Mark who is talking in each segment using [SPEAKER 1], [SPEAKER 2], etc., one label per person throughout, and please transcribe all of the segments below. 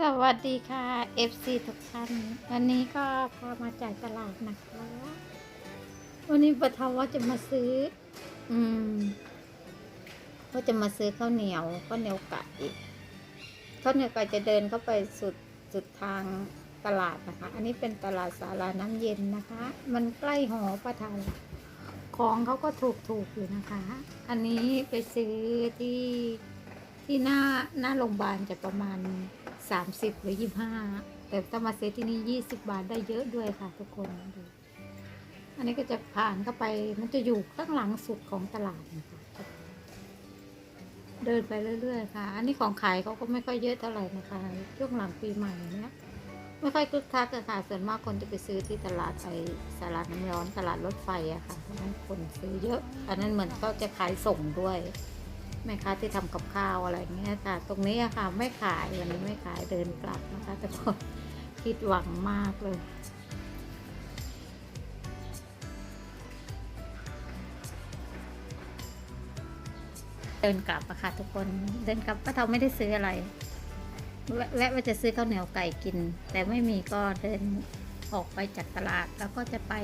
[SPEAKER 1] สวัสดีค่ะ FC ทุกท่าน วันนี้ก็พามาจ่ายตลาดนะคะวันนี้ประทาว่าจะมาซื้อ อืมว่าจะมาซื้อข้าวเหนียวข้าวเหนียวไก่ข้าวเหนียวไก่จะเดินเข้าไปสุดสุดทางตลาดนะคะ อันนี้เป็นตลาดสาราน้ำเย็นนะคะ มันใกล้หอประทาของเขาก็ถูกถูกอยู่นะคะ อันนี้ไปซื้อที่ ที่หน้าหน้าโรงพยาบาลจะประมาณ 30 หรือ 25 แต่ถ้ามาเซื้อที่นี่ 20 บาทได้เยอะด้วยค่ะทุกคนดูอันนี้ก็จะผ่านเข้าไปมันจะอยู่ข้างหลังสุดของตลาดนะคะเดินไปเรื่อยๆค่ะ อันนี้ของขายเขาก็ไม่ค่อยเยอะเท่าไหร่นะคะช่วงหลังปีใหม่เนี้ยไม่ค่อยคึกคักอะค่ะ ส่วนมากคนจะไปซื้อที่ตลาดไอ้ตลาดน้ำร้อนตลาดรถไฟอะค่ะเพราะฉะนั้นคนซื้อเยอะ อันนั้นเหมือนเขาจะขายส่งด้วย แม่ค้าที่ทำกับข้าวอะไรเงี้ยค่ะ ตรงนี้อะค่ะไม่ขายวันนี้ไม่ขายเดินกลับนะคะ แต่ก็คิดหวังมากเลยเดินกลับอะค่ะทุกคนเดินกลับป้าเทาไม่ได้ซื้ออะไรแวะแวะว่าจะซื้อข้าวเหนียวไก่กิน แต่ไม่มีก็เดินออกไปจากตลาด แล้วก็จะไป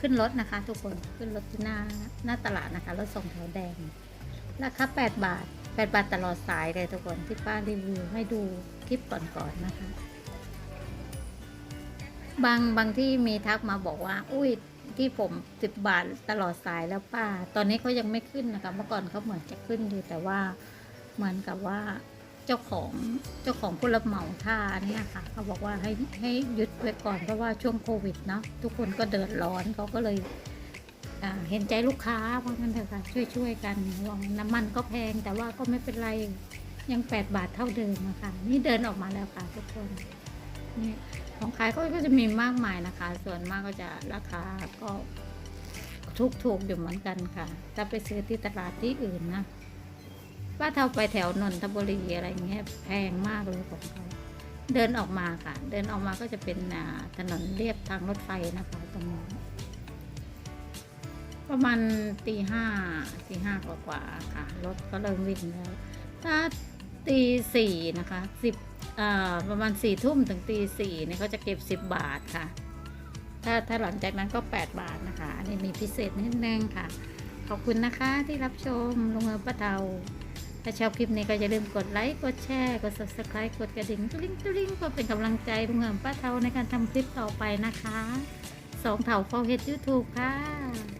[SPEAKER 1] ขึ้นรถนะคะ ทุกคนขึ้นรถที่หน้าหน้าตลาดนะคะรถส่งแถวแดง ราคา8บาท8บาทตลอดสายเลยทุกคนที่ป้ารีวิวให้ดูคลิปก่อนๆนะคะ บางบางที่มีทักมาบอกว่า อุ้ยที่ผม10บาทตลอดสายแล้วป้า ตอนนี้เขายังไม่ขึ้นนะคะ เมื่อก่อนเขาเหมือนจะขึ้นอยู่แต่ว่าเหมือนกับว่าเจ้าของเจ้าของผู้รับเหมาท่าเนี่ยค่ะเขาบอกว่าให้ให้หยุดไว้ก่อนเพราะว่าช่วงโควิดเนาะทุกคนก็เดือดร้อนเขาก็เลย เห็นใจลูกค้าเพราะงั้นเถอะค่ะช่วยช่วยๆกันวางน้ำมันก็แพงแต่ว่าก็ไม่เป็นไรยังแปดบาทเท่าเดิมอะค่ะนี่เดินออกมาแล้วค่ะทุกคนนี่ของขายก็จะมีมากมายนะคะ ส่วนมากก็จะราคาก็ถูกถูกๆอยู่เหมือนกันค่ะ ถ้าไปซื้อที่ตลาดที่อื่นนะว่าเท่าไปแถวนนทบุรีอะไรเงี้ยแพงมากเลยของเขาเดินออกมาค่ะ เดินออกมาก็จะเป็นถนนเรียบทางรถไฟนะคะตรงนี้ ประมาณตีห้าตีห้ากว่าๆค่ะ รถก็เริ่มวิ่งแล้ว ถ้าตีสี่นะคะสิบประมาณสี่ทุ่มถึงตีสี่เนี่ยเขาจะเก็บสิบบาทค่ะ ถ้าถ้าหลังจากนั้นก็แปดบาทนะคะ อันนี้มีพิเศษนิดนึงค่ะ ขอบคุณนะคะที่รับชมลงเงินป้าเทาถ้าชอบคลิปนี้ก็อย่าลืมกดไลค์ กดแชร์ กด subscribe กดกระดิ่งตุ้งตุ้งเพื่อเป็นกำลังใจลุงเงินป้าเทาในการทำคลิปต่อไปนะคะ สองเถาฟอเฮดยูทูบค่ะ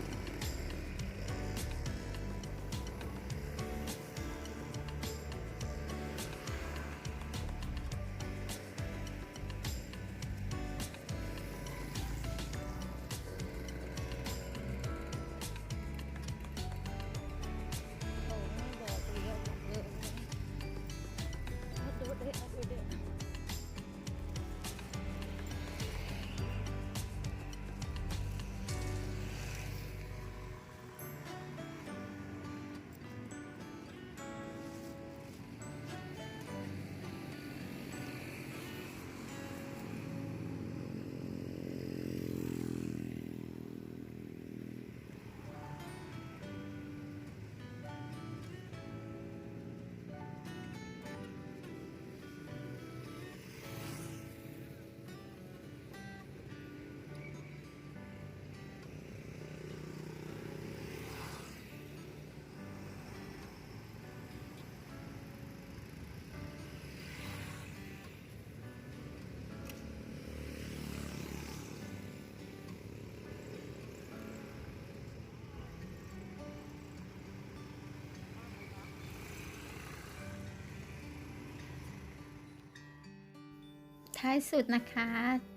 [SPEAKER 1] ท้ายสุดนะคะ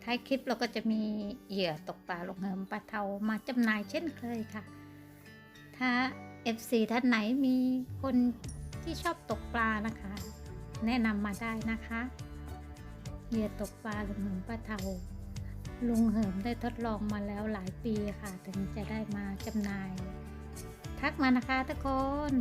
[SPEAKER 1] ท้ายคลิปเราก็จะมีเหยื่อตกปลาลงเหิมปลาเทามาจำหน่ายเช่นเคยค่ะ ถ้า FC ท่านไหนมีคนที่ชอบตกปลานะคะ แนะนำมาได้นะคะเหยื่อตกปลาลงเหิมปลาเทาลุงเหิมได้ทดลองมาแล้วหลายปีค่ะ ถึงจะได้มาจำหน่าย ทักมานะคะทุกคน